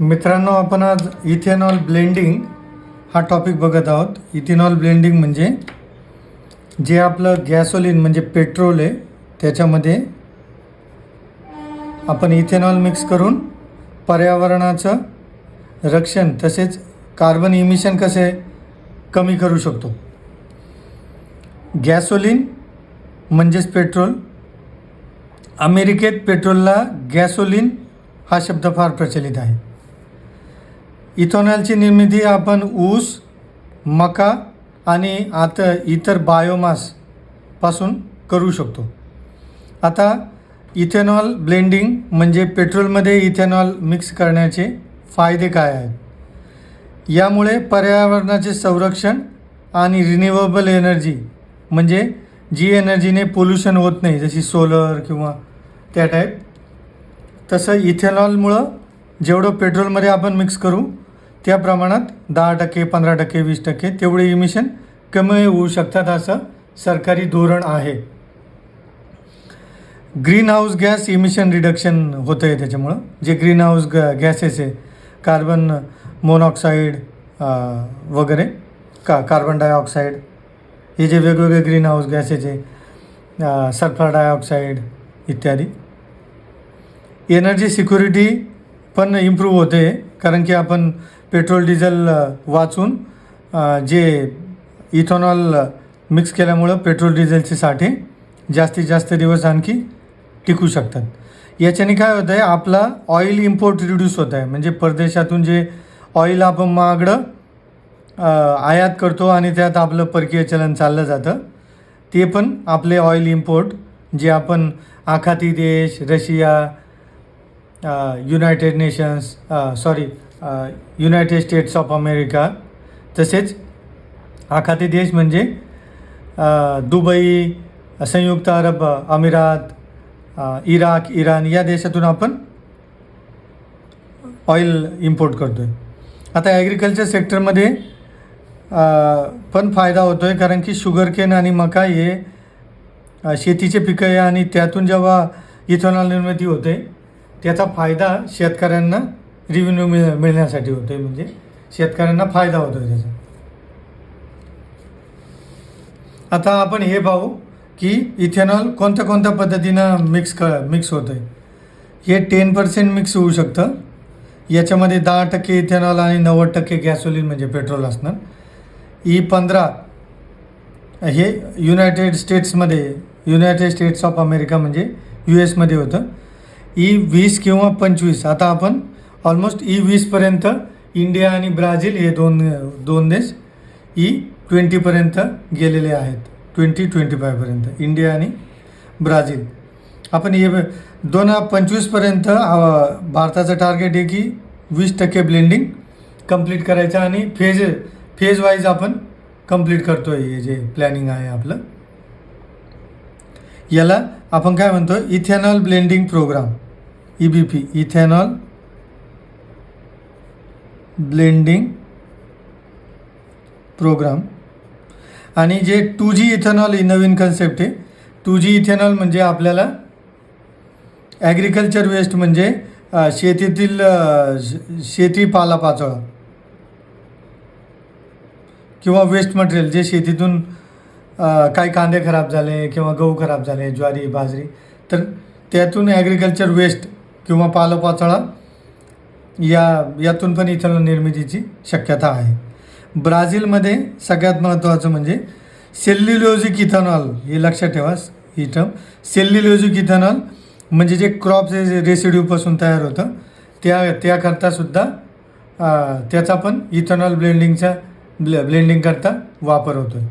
मित्रांनो आपण आज इथेनॉल ब्लेंडिंग हा टॉपिक बघत आहोत. इथेनॉल ब्लेंडिंग म्हणजे जे आपलं गॅसोलिन म्हणजे पेट्रोल आहे त्याच्यामध्ये आपण इथेनॉल मिक्स करून पर्यावरणाचं रक्षण तसेच कार्बन इमिशन कसे कमी करू शकतो. गॅसोलिन म्हणजेच पेट्रोल अमेरिकेत पेट्रोलला गॅसोलिन हा शब्द फार प्रचलित आहे. इथेनॉलची निर्मिती आपण ऊस मका आणि आता इतर बायोमासपासून करू शकतो. आता इथेनॉल ब्लेंडिंग म्हणजे पेट्रोलमध्ये इथेनॉल मिक्स करण्याचे फायदे काय आहेत? यामुळे पर्यावरणाचे संरक्षण आणि रिन्युएबल एनर्जी म्हणजे जी एनर्जीने पोल्युशन होत नाही जशी सोलर किंवा त्या टाईप तसं इथेनॉलमुळं जेवढं पेट्रोलमध्ये आपण मिक्स करू त्या प्रमाणात दहा टक्के पंधरा टक्के वीस टक्के तेवढे इमिशन कमी होऊ शकतात असं सरकारी धोरण आहे. Green house gas emission reduction होतं आहे त्याच्यामुळं. जे ग्रीन हाऊस ग गॅसेस आहे कार्बन मोनॉक्साईड वगैरे का कार्बन डायऑक्साईड हे जे वेगवेगळे ग्रीन हाऊस गॅसेस आहे सल्फर डायऑक्साईड इत्यादी. एनर्जी सिक्युरिटी पण इम्प्रूव्ह होते कारण की आपण पेट्रोल डिझेल वाचून जे इथॉनॉल मिक्स केल्यामुळं पेट्रोल डिझेलचे साठे जास्तीत जास्त दिवस आणखी टिकू शकतात. याच्याने काय होतं आहे आपला ऑइल इम्पोर्ट रिड्यूस होत आहे म्हणजे परदेशातून जे ऑइल आपण मागडं आयात करतो आणि त्यात आपलं परकीय चलन चाललं जातं ते पण आपले ऑइल इम्पोर्ट जे आपण आखाती देश Russia United Nations sorry United States of America तसेच आखाती देश म्हणजे दुबई संयुक्त अरब अमिरात इराक इराण या देशातून आपण ऑइल इम्पोर्ट करतो आहे आता ॲग्रिकल्चर सेक्टरमध्ये पण फायदा होतो आहे कारण की शुगरकेन आणि मका हे शेतीचे पिकं आहे आणि त्यातून जेव्हा इथेनॉल निर्मिती होते त्याचा फायदा शेतकऱ्यांना रिव्हेन्यू मिळ मिळण्यासाठी होतो आहे म्हणजे शेतकऱ्यांना फायदा होतो आहे त्याचा. आता आपण हे पाहू की इथेनॉल कोणत्या कोणत्या पद्धतीनं मिक्स क मिक्स होतं आहे हे टेन पर्सेंट मिक्स होऊ शकतं. याच्यामध्ये दहा टक्के इथेनॉल आणि नव्वद टक्के गॅसोलिन म्हणजे पेट्रोल असणार. ई पंधरा हे युनायटेड स्टेट्समध्ये युनायटेड स्टेट्स ऑफ अमेरिका म्हणजे यू एसमध्ये होतं. ई वीस किंवा पंचवीस आता आपण ऑलमोस्ट ई वीसपर्यंत इंडिया आणि ब्राझील हे दोन दोन देश ई ट्वेंटीपर्यंत गेलेले आहेत. ट्वेंटी ट्वेंटी फायपर्यंत इंडिया आणि ब्राझील. आपण हे दोन हजार पंचवीसपर्यंत भारताचं टार्गेट आहे की वीस टक्के ब्लेंडिंग कंप्लीट करायचं आणि फेज फेज वाईज आपण कंप्लीट करतो आहे हे जे प्लॅनिंग आहे आपलं. याला आपण काय म्हणतो ethanol blending program E B P ethanol blending program. आणि जे टू जी इथेनॉल ही नवीन कन्सेप्ट आहे टू जी इथेनॉल म्हणजे आपल्याला ॲग्रिकल्चर वेस्ट म्हणजे शेतीतील शेती पालापाचोळा किंवा वेस्ट मटेरियल जे शेतीतून काही कांदे खराब झाले किंवा गहू खराब झाले ज्वारी बाजरी तर त्यातून ॲग्रिकल्चर वेस्ट किंवा पालापाचोळा या यातून पण इथेनॉल निर्मितीची शक्यता आहे. ब्राझीलमध्ये सगळ्यात महत्त्वाचं म्हणजे सेल्युलोजिक इथेनॉल हे लक्षात ठेवा ही टर्म सेल्युलोजिक इथेनॉल म्हणजे जे क्रॉप रेसिड्यूपासून तयार होतं त्या त्याकरतासुद्धा त्याचा पण इथेनॉल ब्लेंडिंगचा ब्ले ब्लेंडिंगकरता वापर होतो आहे